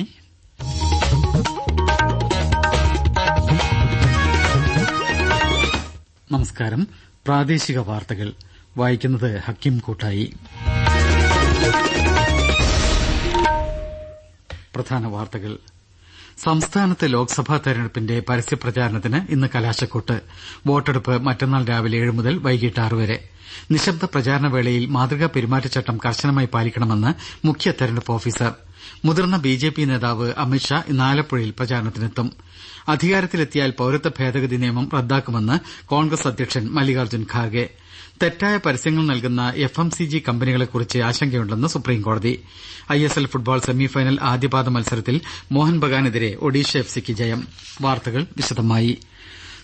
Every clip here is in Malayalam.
ആകാശവാണി നമസ്കാരം. പ്രാദേശിക വാർത്തകൾ. വായിക്കുന്നത് ഹക്കിം കൂട്ടായി. പ്രധാന വാർത്തകൾ. സംസ്ഥാനത്ത് ലോക്സഭാ തെരഞ്ഞെടുപ്പിന്റെ പരസ്യപ്രചാരണത്തിന് ഇന്ന് കലാശക്കൊട്ട്. വോട്ടെടുപ്പ് മറ്റന്നാൾ രാവിലെ ഏഴ് മുതൽ വൈകിട്ട് ആറ് വരെ. നിശബ്ദ പ്രചാരണ വേളയിൽ മാതൃകാ പെരുമാറ്റച്ചട്ടം കർശനമായി പാലിക്കണമെന്ന് മുഖ്യ തെരഞ്ഞെടുപ്പ് ഓഫീസർ മുതിർന്ന ബി ജെ പി നേതാവ് അമിത്ഷാ ഇന്ന് ആലപ്പുഴയിൽ പ്രചാരണത്തിനെത്തും. അധികാരത്തിലെത്തിയാൽ പൌരത്വ ഭേദഗതി നിയമം റദ്ദാക്കുമെന്ന് കോൺഗ്രസ് അധ്യക്ഷൻ മല്ലികാർജുൻ ഖാർഗെ. തെറ്റായ പരസ്യങ്ങൾ നൽകുന്ന എഫ് എം സി ജി കമ്പനികളെക്കുറിച്ച് ആശങ്കയുണ്ടെന്ന് സുപ്രീംകോടതി. I S L football semifinal ആദ്യപാദ മത്സരത്തിൽ മോഹൻ ബഗാനെതിരെ ഒഡീഷ എഫ് സിക്ക് ജയം. വാർത്തകൾ വിശദമായി.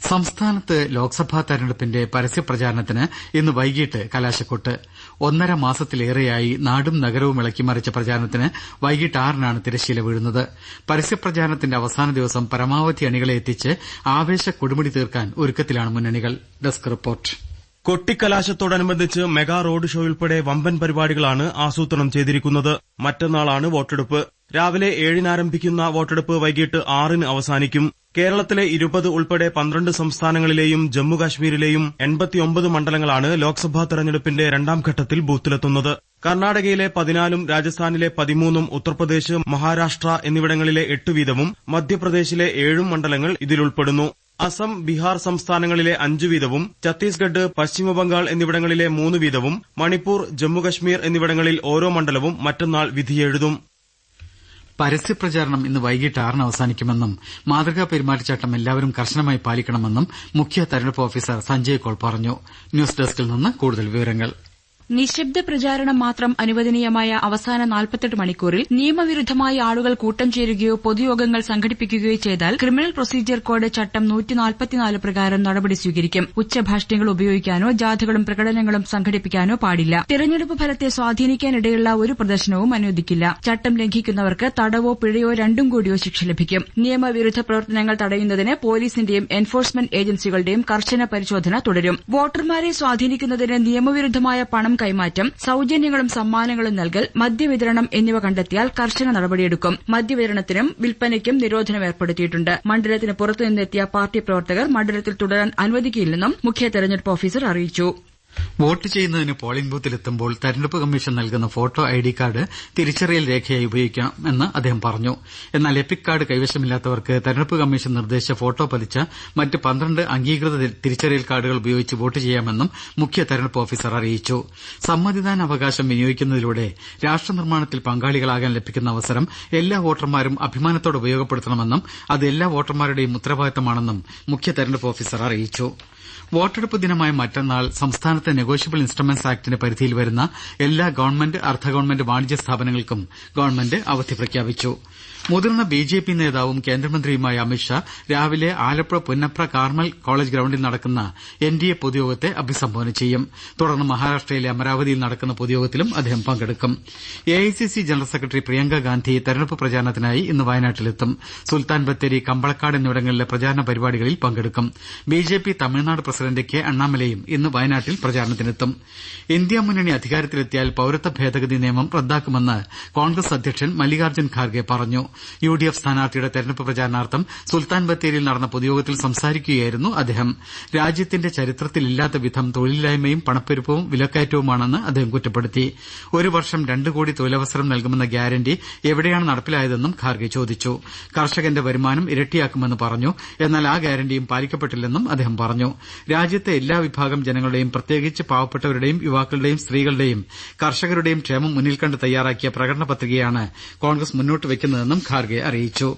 സംസ്ഥാനത്ത് ലോക്സഭാ തെരഞ്ഞെടുപ്പിന്റെ പരസ്യപ്രചാരണത്തിന് ഇന്ന് വൈകിട്ട് കലാശക്കൊട്ട്. ഒന്നര മാസത്തിലേറെയായി നാടും നഗരവും ഇളക്കിമറിച്ച പ്രചാരണത്തിന് വൈകിട്ട് ആറിനാണ് തിരശ്ശീല വീഴുന്നത്. പരസ്യപ്രചാരണത്തിന്റെ അവസാന ദിവസം പരമാവധി അണികളെ എത്തിച്ച് ആവേശ കൊടുമുടി തീർക്കാൻ ഒരുക്കത്തിലാണ് മുന്നണികൾ. Desk report. കൊട്ടിക്കലാശത്തോടനുബന്ധിച്ച് mega road show ഉൾപ്പെടെ വമ്പൻ പരിപാടികളാണ് ആസൂത്രണം ചെയ്തിരിക്കുന്നത്. മറ്റന്നാളാണ് വോട്ടെടുപ്പ്. രാവിലെ ഏഴിന് ആരംഭിക്കുന്ന വോട്ടെടുപ്പ് വൈകിട്ട് ആറിന് അവസാനിക്കും. കേരളത്തിലെ ഇരുപത് ഉൾപ്പെടെ പന്ത്രണ്ട് സംസ്ഥാനങ്ങളിലെയും ജമ്മുകാശ്മീരിലെയും എൺപത്തിയൊമ്പത് മണ്ഡലങ്ങളാണ് ലോക്സഭാ തെരഞ്ഞെടുപ്പിന്റെ രണ്ടാം ഘട്ടത്തിൽ ബൂത്തിലെത്തുന്നത്. കർണാടകയിലെ പതിനാലും രാജസ്ഥാനിലെ പതിമൂന്നും ഉത്തർപ്രദേശ് മഹാരാഷ്ട്ര എന്നിവിടങ്ങളിലെ എട്ട് വീതവും മധ്യപ്രദേശിലെ ഏഴും മണ്ഡലങ്ങൾ ഇതിലുൾപ്പെടുന്നു. അസം ബീഹാർ സംസ്ഥാനങ്ങളിലെ അഞ്ചു വീതവും ഛത്തീസ്ഗഡ് പശ്ചിമബംഗാൾ എന്നിവിടങ്ങളിലെ മൂന്ന് വീതവും മണിപ്പൂർ ജമ്മുകശ്മീർ എന്നിവിടങ്ങളിൽ ഓരോ മണ്ഡലവും മറ്റന്നാൾ വിധിയെഴുതും പരസ്യപ്രചാരണം ഇന്ന് വൈകിട്ട് ആറിന് അവസാനിക്കുമെന്നും മാതൃകാ പെരുമാറ്റച്ചട്ടം എല്ലാവരും കർശനമായി പാലിക്കണമെന്നും മുഖ്യ തെരഞ്ഞെടുപ്പ് ഓഫീസർ സഞ്ജയ് കൌൾ പറഞ്ഞു. ന്യൂസ് ഡെസ്കിൽ നിന്ന് കൂടുതൽ വിവരങ്ങൾ. നിശബ്ദ പ്രചാരണം മാത്രം അനുവദനീയമായ അവസാന നാൽപ്പത്തെട്ട് മണിക്കൂറിൽ നിയമവിരുദ്ധമായി ആളുകൾ കൂട്ടം ചേരുകയോ പൊതുയോഗങ്ങൾ സംഘടിപ്പിക്കുകയോ ചെയ്താൽ ക്രിമിനൽ പ്രൊസീജിയർ കോഡ് ചട്ടം പ്രകാരം നടപടി സ്വീകരിക്കും. ഉച്ചഭാഷിണികൾ ഉപയോഗിക്കാനോ ജാഥകളും പ്രകടനങ്ങളും സംഘടിപ്പിക്കാനോ പാടില്ല. തെരഞ്ഞെടുപ്പ് ഫലത്തെ സ്വാധീനിക്കാനിടയുള്ള ഒരു പ്രദർശനവും അനുവദിക്കില്ല. ചട്ടം ലംഘിക്കുന്നവർക്ക് തടവോ പിഴയോ രണ്ടും കൂടിയോ ശിക്ഷ ലഭിക്കും. നിയമവിരുദ്ധ പ്രവർത്തനങ്ങൾ തടയുന്നതിന് പോലീസിന്റെയും എൻഫോഴ്സ്മെന്റ് ഏജൻസികളുടെയും കർശന പരിശോധന തുടരും. വോട്ടർമാരെ സ്വാധീനിക്കുന്നതിന് നിയമവിരുദ്ധമായ പണം കൈമാറ്റം സൌജന്യങ്ങളും സമ്മാനങ്ങളും നൽകൽ മദ്യവിതരണം എന്നിവ കണ്ടെത്തിയാൽ കർശന നടപടിയെടുക്കും. മദ്യവിതരണത്തിനും വിൽപ്പനയ്ക്കും നിരോധനം ഏർപ്പെടുത്തിയിട്ടുണ്ട്. മണ്ഡലത്തിന് പുറത്തുനിന്നെത്തിയ പാർട്ടി പ്രവർത്തകർ മണ്ഡലത്തിൽ തുടരാൻ അനുവദിക്കില്ലെന്നും മുഖ്യ തെരഞ്ഞെടുപ്പ് ഓഫീസർ അറിയിച്ചു. വോട്ട് ചെയ്യുന്നതിന് പോളിംഗ് ബൂത്തിലെത്തുമ്പോൾ തെരഞ്ഞെടുപ്പ് കമ്മീഷൻ നൽകുന്ന ഫോട്ടോ ഐ ഡി കാർഡ് തിരിച്ചറിയൽ രേഖയായി ഉപയോഗിക്കാമെന്ന് അദ്ദേഹം പറഞ്ഞു. എന്നാൽ എപ്പിക് കാർഡ് കൈവശമില്ലാത്തവർക്ക് തെരഞ്ഞെടുപ്പ് കമ്മീഷൻ നിർദ്ദേശിച്ച ഫോട്ടോ പതിച്ച മറ്റ് പന്ത്രണ്ട് അംഗീകൃത തിരിച്ചറിയൽ കാർഡുകൾ ഉപയോഗിച്ച് വോട്ട് ചെയ്യാമെന്നും മുഖ്യ തെരഞ്ഞെടുപ്പ് ഓഫീസർ അറിയിച്ചു. സമ്മതിദാനാവകാശം വിനിയോഗിക്കുന്നതിലൂടെ രാഷ്ട്രനിർമ്മാണത്തിൽ പങ്കാളികളാകാൻ ലഭിക്കുന്ന അവസരം എല്ലാ വോട്ടർമാരും അഭിമാനത്തോടെ ഉപയോഗപ്പെടുത്തണമെന്നും അത് എല്ലാ വോട്ടർമാരുടെയും ഉത്തരവാദിത്തമാണെന്നും മുഖ്യ തെരഞ്ഞെടുപ്പ് ഓഫീസർ അറിയിച്ചു. വോട്ടെടുപ്പ് ദിനമായ മറ്റന്നാൾ സംസ്ഥാനത്തെ നെഗോഷ്യബിൾ ഇൻസ്ട്രുമെന്റ്സ് ആക്ടിന്റെ പരിധിയിൽ വരുന്ന എല്ലാ ഗവൺമെന്റ് അർദ്ധ ഗവൺമെന്റ് വാണിജ്യ സ്ഥാപനങ്ങൾക്കും ഗവൺമെന്റ് അവധി പ്രഖ്യാപിച്ചു. മുതിർന്ന ബി ജെ പി നേതാവും കേന്ദ്രമന്ത്രിയുമായ അമിത്ഷാ രാവിലെ ആലപ്പുഴ പുന്നപ്ര കാർമൽ കോളേജ് ഗ്രൌണ്ടിൽ നടക്കുന്ന എൻ ഡി എ പൊതുയോഗത്തെ അഭിസംബോധന ചെയ്യും. തുടർന്ന് മഹാരാഷ്ട്രയിലെ അമരാവതിയിൽ നടക്കുന്ന പൊതുയോഗത്തിലും അദ്ദേഹം പങ്കെടുക്കും. A I C C general secretary Priyanka Gandhi തെരഞ്ഞെടുപ്പ് പ്രചാരണത്തിനായി ഇന്ന് വയനാട്ടിലെത്തും. സുൽത്താൻ ബത്തേരി കമ്പളക്കാട് എന്നിവിടങ്ങളിലെ പ്രചാരണ പരിപാടികളിൽ പങ്കെടുക്കും. B J P Tamil Nadu president K അണ്ണാമലയും ഇന്ന് വയനാട്ടിൽ പ്രചാരണത്തിനെത്തും. ഇന്ത്യ മുന്നണി അധികാരത്തിലെത്തിയാൽ പൌരത്വ ഭേദഗതി നിയമം റദ്ദാക്കുമെന്ന് കോൺഗ്രസ് അധ്യക്ഷൻ മല്ലികാർജുൻ ഖാർഗെ പറഞ്ഞു. യു ഡി എഫ് സ്ഥാനാർത്ഥിയുടെ തെരഞ്ഞെടുപ്പ് പ്രചാരണാർത്ഥം സുൽത്താൻ ബത്തേരിയിൽ നടന്ന പൊതുയോഗത്തിൽ സംസാരിക്കുകയായിരുന്നു അദ്ദേഹം. രാജ്യത്തിന്റെ ചരിത്രത്തിലില്ലാത്ത വിധം തൊഴിലില്ലായ്മയും പണപ്പെരുപ്പവും വിലക്കയറ്റവുമാണെന്ന് അദ്ദേഹം കുറ്റപ്പെടുത്തി. ഒരു വർഷം രണ്ട് കോടി തൊഴിലവസരം നൽകുമെന്ന ഗ്യാരണ്ടി എവിടെയാണ് നടപ്പിലായതെന്നും ഖാർഗെ ചോദിച്ചു. കർഷകന്റെ വരുമാനം ഇരട്ടിയാക്കുമെന്ന് പറഞ്ഞു. എന്നാൽ ആ ഗ്യാരണ്ടിയും പാലിക്കപ്പെട്ടില്ലെന്നും അദ്ദേഹം പറഞ്ഞു. രാജ്യത്തെ എല്ലാ വിഭാഗം ജനങ്ങളുടെയും പ്രത്യേകിച്ച് പാവപ്പെട്ടവരുടെയും യുവാക്കളുടെയും സ്ത്രീകളുടെയും കർഷകരുടെയും ക്ഷേമം മുന്നിൽ കണ്ട് തയ്യാറാക്കിയ പ്രകടന പത്രികയാണ് കോൺഗ്രസ് മുന്നോട്ട് വയ്ക്കുന്നതെന്നും ഖാർഗെ അറിയിച്ചു.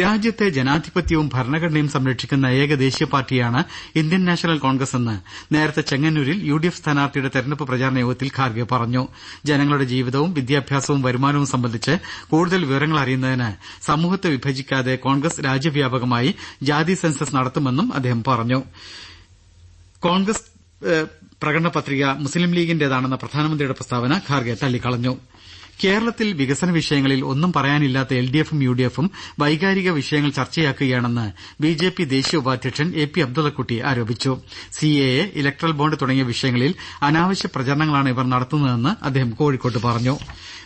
രാജ്യത്തെ ജനാധിപത്യവും ഭരണഘടനയും സംരക്ഷിക്കുന്ന ഏക ദേശീയ പാർട്ടിയാണ് ഇന്ത്യൻ നാഷണൽ കോൺഗ്രസ് എന്ന് നേരത്തെ ചെങ്ങന്നൂരിൽ യു ഡി എഫ് സ്ഥാനാർത്ഥിയുടെ തെരഞ്ഞെടുപ്പ് പ്രചാരണ യോഗത്തിൽ ഖാർഗെ പറഞ്ഞു. ജനങ്ങളുടെ ജീവിതവും വിദ്യാഭ്യാസവും വരുമാനവും സംബന്ധിച്ച് കൂടുതൽ വിവരങ്ങൾ അറിയുന്നതിന് സമൂഹത്തെ വിഭജിക്കാതെ കോൺഗ്രസ് രാജ്യവ്യാപകമായി ജാതി സെൻസസ് നടത്തുമെന്നും അദ്ദേഹം പറഞ്ഞു. കോൺഗ്രസ് പ്രകടന പത്രിക മുസ്ലിം ലീഗിന്റേതാണെന്ന പ്രധാനമന്ത്രിയുടെ പ്രസ്താവന ഖാർഗെ തള്ളിക്കളഞ്ഞു. കേരളത്തിൽ വികസന വിഷയങ്ങളിൽ ഒന്നും പറയാനില്ലാത്ത എൽ ഡി എഫും യു ഡി എഫും വൈകാരിക വിഷയങ്ങൾ ചർച്ചയാക്കുകയാണെന്ന് ബി ജെ പി ദേശീയ ഉപാധ്യക്ഷൻ എ പി അബ്ദുള്ളക്കുട്ടി ആരോപിച്ചു. C A A electoral bond തുടങ്ങിയ വിഷയങ്ങളിൽ അനാവശ്യ പ്രചരണങ്ങളാണ് ഇവർ നടത്തുന്നതെന്ന് അദ്ദേഹം കോഴിക്കോട്ട് പറഞ്ഞു.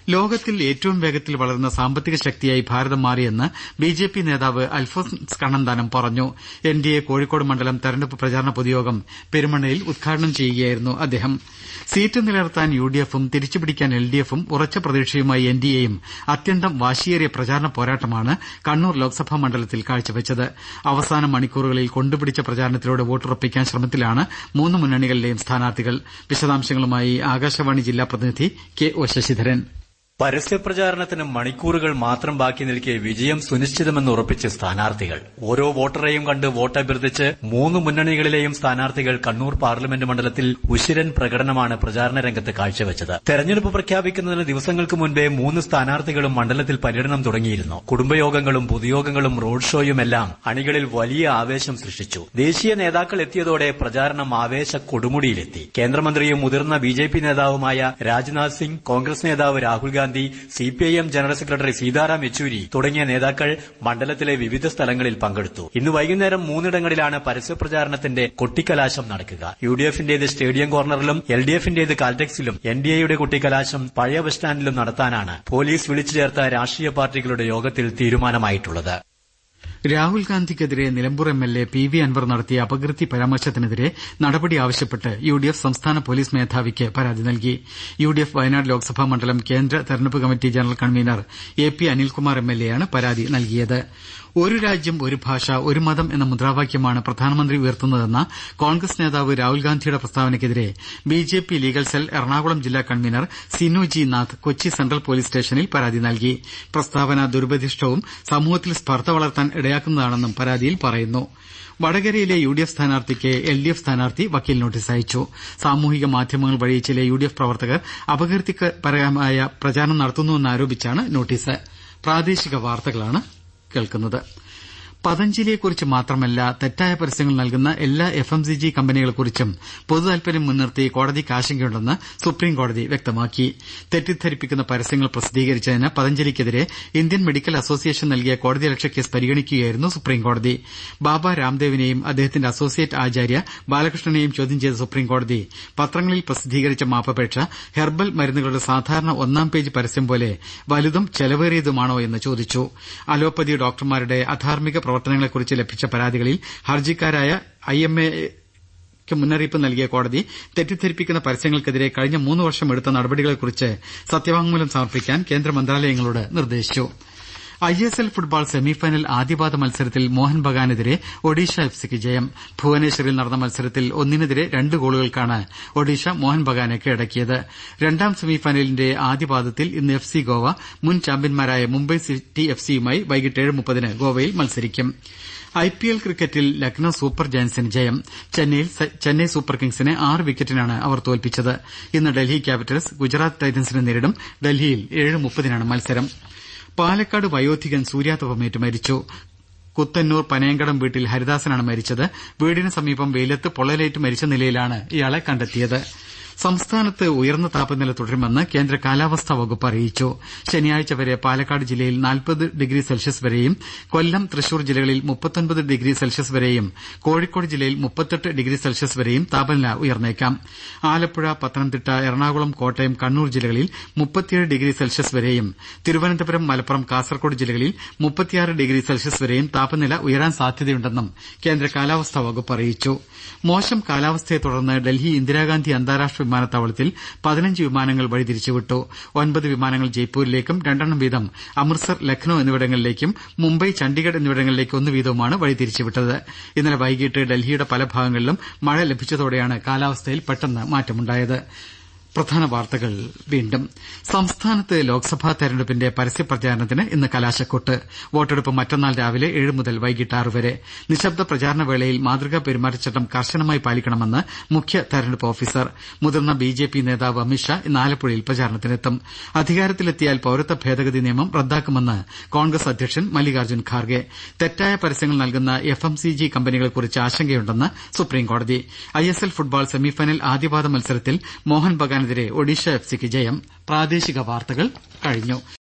ലോകത്തിൽ ഏറ്റവും വേഗത്തിൽ വളരുന്ന സാമ്പത്തിക ശക്തിയായി ഭാരതം മാറിയെന്ന് ബി ജെ പി നേതാവ് അൽഫോൻസ് കണ്ണന്താനം പറഞ്ഞു. എൻ ഡി എ കോഴിക്കോട് മണ്ഡലം തെരഞ്ഞെടുപ്പ് പ്രചാരണ പൊതുയോഗം പെരുമണ്ണയിൽ ഉദ്ഘാടനം ചെയ്യുകയായിരുന്നു അദ്ദേഹം. സീറ്റ് നിലനിർത്താൻ യു ഡി എഫും തിരിച്ചുപിടിക്കാൻ എൽ ഡി എഫും ഉറച്ച പ്രതീക്ഷയുമായി എൻ ഡി എയും അത്യന്തം വാശിയേറിയ പ്രചാരണ പോരാട്ടമാണ് കണ്ണൂർ ലോക്സഭാ മണ്ഡലത്തിൽ കാഴ്ചവെച്ചത്. അവസാന മണിക്കൂറുകളിൽ കൊണ്ടുപിടിച്ച പ്രചാരണത്തിലൂടെ വോട്ടുറപ്പിക്കാൻ ശ്രമത്തിലാണ് മൂന്ന് മുന്നണികളിലെയും സ്ഥാനാർത്ഥികൾ. വിശദാംശങ്ങളുമായി ആകാശവാണി ജില്ലാ പ്രതിനിധി കെ ഒ ശശിധരൻ. പരസ്യപ്രചാരണത്തിന് മണിക്കൂറുകൾ മാത്രം ബാക്കി നിൽക്കെ വിജയം സുനിശ്ചിതമെന്ന് ഉറപ്പിച്ച് സ്ഥാനാർത്ഥികൾ. ഓരോ വോട്ടറെയും കണ്ട് വോട്ടഭ്യർത്ഥിച്ച് മൂന്ന് മുന്നണികളിലെയും സ്ഥാനാർത്ഥികൾ കണ്ണൂർ പാർലമെന്റ് മണ്ഡലത്തിൽ ഉശിരൻ പ്രകടനമാണ് പ്രചാരണ രംഗത്ത് കാഴ്ചവെച്ചത്. തെരഞ്ഞെടുപ്പ് പ്രഖ്യാപിക്കുന്നതിന് ദിവസങ്ങൾക്ക് മുൻപേ മൂന്ന് സ്ഥാനാർത്ഥികളും മണ്ഡലത്തിൽ പര്യടനം തുടങ്ങിയിരുന്നു. കുടുംബയോഗങ്ങളും പൊതുയോഗങ്ങളും റോഡ് ഷോയുമെല്ലാം അണികളിൽ വലിയ ആവേശം സൃഷ്ടിച്ചു. ദേശീയ നേതാക്കൾ എത്തിയതോടെ പ്രചാരണം ആവേശ കൊടുമുടിയിലെത്തി. കേന്ദ്രമന്ത്രിയും മുതിർന്ന ബിജെപി നേതാവുമായ രാജ്നാഥ് സിംഗ് കോൺഗ്രസ് നേതാവ് Rahul Gandhi CPIM general secretary Sitaram Yechury തുടങ്ങിയ നേതാക്കൾ മണ്ഡലത്തിലെ വിവിധ സ്ഥലങ്ങളിൽ പങ്കെടുത്തു. ഇന്ന് വൈകുന്നേരം മൂന്നിടങ്ങളിലാണ് പരസ്യപ്രചാരണത്തിന്റെ കൊട്ടിക്കലാശം നടക്കുക. യു ഡി എഫിന്റേത് സ്റ്റേഡിയം കോർണറിലും എൽ ഡി എഫിന്റേത് കാൽടെക്സിലും എൻ ഡി എയുടെ കൊട്ടിക്കലാശം പഴയ ബസ് സ്റ്റാൻഡിലും നടത്താനാണ് പോലീസ് വിളിച്ചു ചേർത്ത രാഷ്ട്രീയ പാർട്ടികളുടെ യോഗത്തിൽ തീരുമാനമായിട്ടുള്ളത്. Rahul ഗാന്ധിക്കെതിരെ Nilambur M L A P V Anvar നടത്തിയ അപകീർത്തി പരാമർശത്തിനെതിരെ നടപടി ആവശ്യപ്പെട്ട് യു ഡി എഫ് സംസ്ഥാന പോലീസ് മേധാവിക്ക് പരാതി നൽകി. U D F Wayanad Lok Sabha മണ്ഡലം കേന്ദ്ര തെരഞ്ഞെടുപ്പ് committee general convener A P Anilkumar M L എയാണ് പരാതി നൽകിയത്. ഒരു രാജ്യം ഒരു ഭാഷ ഒരു മതം എന്ന മുദ്രാവാക്യമാണ് പ്രധാനമന്ത്രി ഉയർത്തുന്നതെന്ന കോൺഗ്രസ് നേതാവ് രാഹുൽ ഗാന്ധിയുടെ പ്രസ്താവനയ്ക്കെതിരെ B J P legal cell Ernakulam ജില്ലാ convener Sinu G Nath Kochi central police സ്റ്റേഷനിൽ പരാതി നൽകി. പ്രസ്താവന ദുരുപദിഷ്ടവും സമൂഹത്തിൽ സ്പർദ്ധ വളർത്താൻ ഇടയാക്കുന്നതാണെന്നും പരാതിയിൽ പറയുന്നു. വടകരയിലെ യു ഡി എഫ് സ്ഥാനാർത്ഥിക്ക് എൽ ഡി എഫ് സ്ഥാനാർത്ഥി വക്കീൽ നോട്ടീസ് അയച്ചു. സാമൂഹിക മാധ്യമങ്ങൾ വഴി ചില യു ഡി എഫ് പ്രവർത്തകർ അപകീർത്തിപരമായ പ്രചാരണം നടത്തുന്നുവെന്നാരോപിച്ചാണ് നോട്ടീസ്. കേൾക്കുന്നത്. പതഞ്ജലിയെക്കുറിച്ച് മാത്രമല്ല തെറ്റായ പരസ്യങ്ങൾ നൽകുന്ന എല്ലാ എഫ് എം സി ജി കമ്പനികളെക്കുറിച്ചും പൊതുതാൽപര്യം മുൻനിർത്തി കോടതിക്ക് ആശങ്കയുണ്ടെന്ന് സുപ്രീംകോടതി വ്യക്തമാക്കി. തെറ്റിദ്ധരിപ്പിക്കുന്ന പരസ്യങ്ങൾ പ്രസിദ്ധീകരിച്ചതിന് പതഞ്ജലിക്കെതിരെ ഇന്ത്യൻ മെഡിക്കൽ അസോസിയേഷൻ നൽകിയ കോടതിയലക്ഷ്യ കേസ് പരിഗണിക്കുകയായിരുന്നു സുപ്രീംകോടതി. ബാബ രാംദേവിനെയും അദ്ദേഹത്തിന്റെ അസോസിയേറ്റ് ആചാര്യ ബാലകൃഷ്ണനെയും ചോദ്യം ചെയ്ത സുപ്രീംകോടതി പത്രങ്ങളിൽ പ്രസിദ്ധീകരിച്ച മാപ്പപേക്ഷ ഹെർബൽ മരുന്നുകളുടെ സാധാരണ ഒന്നാം പേജ് പരസ്യം പോലെ വലുതും ചെലവേറിയതുമാണോ എന്ന് ചോദിച്ചു. അലോപ്പതി ഡോക്ടർമാരുടെ അധാർമിക പ്രവർത്തനങ്ങളെക്കുറിച്ച് ലഭിച്ച പരാതികളിൽ ഹർജിക്കാരായ ഐ എം എക്ക് ക്ക് മുന്നറിയിപ്പ് നൽകിയ കോടതി തെറ്റിദ്ധരിപ്പിക്കുന്ന പരസ്യങ്ങൾക്കെതിരെ കഴിഞ്ഞ മൂന്ന് വർഷം എടുത്ത നടപടികളെക്കുറിച്ച് സത്യവാങ്മൂലം സമർപ്പിക്കാൻ കേന്ദ്ര മന്ത്രാലയങ്ങളോട് നിർദ്ദേശിച്ചു. I S L football semifinal ആദ്യപാദ മത്സരത്തിൽ മോഹൻ ബഗാനെതിരെ ഒഡീഷ എഫ് സിക്ക് ജയം. ഭുവനേശ്വറിൽ നടന്ന മത്സരത്തിൽ ഒന്നിനെതിരെ രണ്ട് ഗോളുകൾക്കാണ് ഒഡീഷ മോഹൻ ബഗാനെ കീഴടക്കിയത് രണ്ടാം സെമിഫൈനലിന്റെ ആദ്യപാദത്തിൽ ഇന്ന് എഫ് സി ഗോവ മുൻ ചാമ്പ്യൻമാരായ മുംബൈ സിറ്റി എഫ് സിയുമായി വൈകിട്ട് ഏഴ് മുപ്പതിന് ഗോവയിൽ മത്സരിക്കും. ഐ പി എൽ ക്രിക്കറ്റിൽ ലക്നൌ സൂപ്പർ ജയന്റ്സിന് ജയം. ചെന്നൈയിൽ ചെന്നൈ സൂപ്പർ കിങ്സിനെ ആറ് വിക്കറ്റിനാണ് അവർ തോൽപ്പിച്ചത്. ഇന്ന് ഡൽഹി ക്യാപിറ്റൽസ് ഗുജറാത്ത് ടൈറ്റൻസിനെ നേരിടും. ഡൽഹിയിൽ ഏഴ് മുപ്പതിനാണ് മത്സരം. പാലക്കാട് വയോധികൻ സൂര്യാതപമേറ്റ് മരിച്ചു. കുത്തന്നൂർ പനയങ്കടം വീട്ടിൽ ഹരിദാസനാണ് മരിച്ചത്. വീടിന് സമീപം വെയിലത്ത് പൊള്ളലേറ്റ് മരിച്ച നിലയിലാണ് ഇയാളെ കണ്ടെത്തിയത്. സംസ്ഥാനത്ത് ഉയർന്ന താപനില തുടരുമെന്ന് കേന്ദ്ര കാലാവസ്ഥാ വകുപ്പ് അറിയിച്ചു. ശനിയാഴ്ച വരെ പാലക്കാട് ജില്ലയിൽ നാൽപ്പത് ഡിഗ്രി സെൽഷ്യസ് വരെയും കൊല്ലം തൃശൂർ ജില്ലകളിൽ മുപ്പത്തൊൻപത് ഡിഗ്രി സെൽഷ്യസ് വരെയും കോഴിക്കോട് ജില്ലയിൽ മുപ്പത്തെട്ട് ഡിഗ്രി സെൽഷ്യസ് വരെയും താപനില ഉയർന്നേക്കാം. ആലപ്പുഴ പത്തനംതിട്ട എറണാകുളം കോട്ടയം കണ്ണൂർ ജില്ലകളിൽ മുപ്പത്തിയേഴ് ഡിഗ്രി സെൽഷ്യസ് വരെയും തിരുവനന്തപുരം മലപ്പുറം കാസർകോട് ജില്ലകളിൽ മുപ്പത്തിയാറ് ഡിഗ്രി സെൽഷ്യസ് വരെയും താപനില ഉയരാൻ സാധ്യതയുണ്ടെന്നും കേന്ദ്ര കാലാവസ്ഥാ വകുപ്പ് അറിയിച്ചു. മോശം കാലാവസ്ഥയെ തുടർന്ന് ഡൽഹി ഇന്ദിരാഗാന്ധി അന്താരാഷ്ട്ര വിമാനത്താവളത്തിൽ പതിനഞ്ച് വിമാനങ്ങൾ വഴിതിരിച്ചുവിട്ടു. ഒൻപത് വിമാനങ്ങൾ ജയ്പൂരിലേക്കും രണ്ടെണ്ണം വീതം അമൃത്സർ ലക്നൌ എന്നിവിടങ്ങളിലേക്കും മുംബൈ ചണ്ഡിഗഡ് എന്നിവിടങ്ങളിലേക്ക് ഒന്ന് വീതവുമാണ് വഴിതിരിച്ചുവിട്ടത്. ഇന്നലെ വൈകിട്ട് ഡൽഹിയുടെ പല ഭാഗങ്ങളിലും മഴ ലഭിച്ചതോടെയാണ് കാലാവസ്ഥയിൽ പെട്ടെന്ന് മാറ്റമുണ്ടായത്. പ്രധാന വാർത്തകൾ വീണ്ടും. സംസ്ഥാനത്ത് ലോക്സഭാ തെരഞ്ഞെടുപ്പിന്റെ പരസ്യ പ്രചാരണത്തിന് ഇന്ന് കലാശക്കൊട്ട്. വോട്ടെടുപ്പ് മറ്റന്നാൾ രാവിലെ ഏഴ് മുതൽ വൈകിട്ട് ആറ് വരെ. നിശബ്ദ പ്രചാരണ വേളയിൽ മാതൃകാ പെരുമാറ്റച്ചട്ടം കർശനമായി പാലിക്കണമെന്ന് മുഖ്യ തെരഞ്ഞെടുപ്പ് ഓഫീസർ മുതിർന്ന ബി ജെ പി നേതാവ് അമിത്ഷാ ഇന്ന് ആലപ്പുഴയിൽ പ്രചാരണത്തിനെത്തും. അധികാരത്തിലെത്തിയാൽ പൌരത്വ ഭേദഗതി നിയമം റദ്ദാക്കുമെന്ന് കോൺഗ്രസ് അധ്യക്ഷൻ മല്ലികാർജുൻ ഖാർഗെ. തെറ്റായ പരസ്യങ്ങൾ നൽകുന്ന എഫ് എം സി ജി കമ്പനികളെക്കുറിച്ച് ആശങ്കയുണ്ടെന്ന് സുപ്രീംകോടതി. I S L football semifinal ആദ്യപാദ മത്സരത്തിൽ മോഹൻ ബഗാൻ എഫിനെതിരെ ഒഡീഷ എഫ് സിക്ക് ജയം. പ്രാദേശിക വാർത്തകൾ കഴിഞ്ഞു.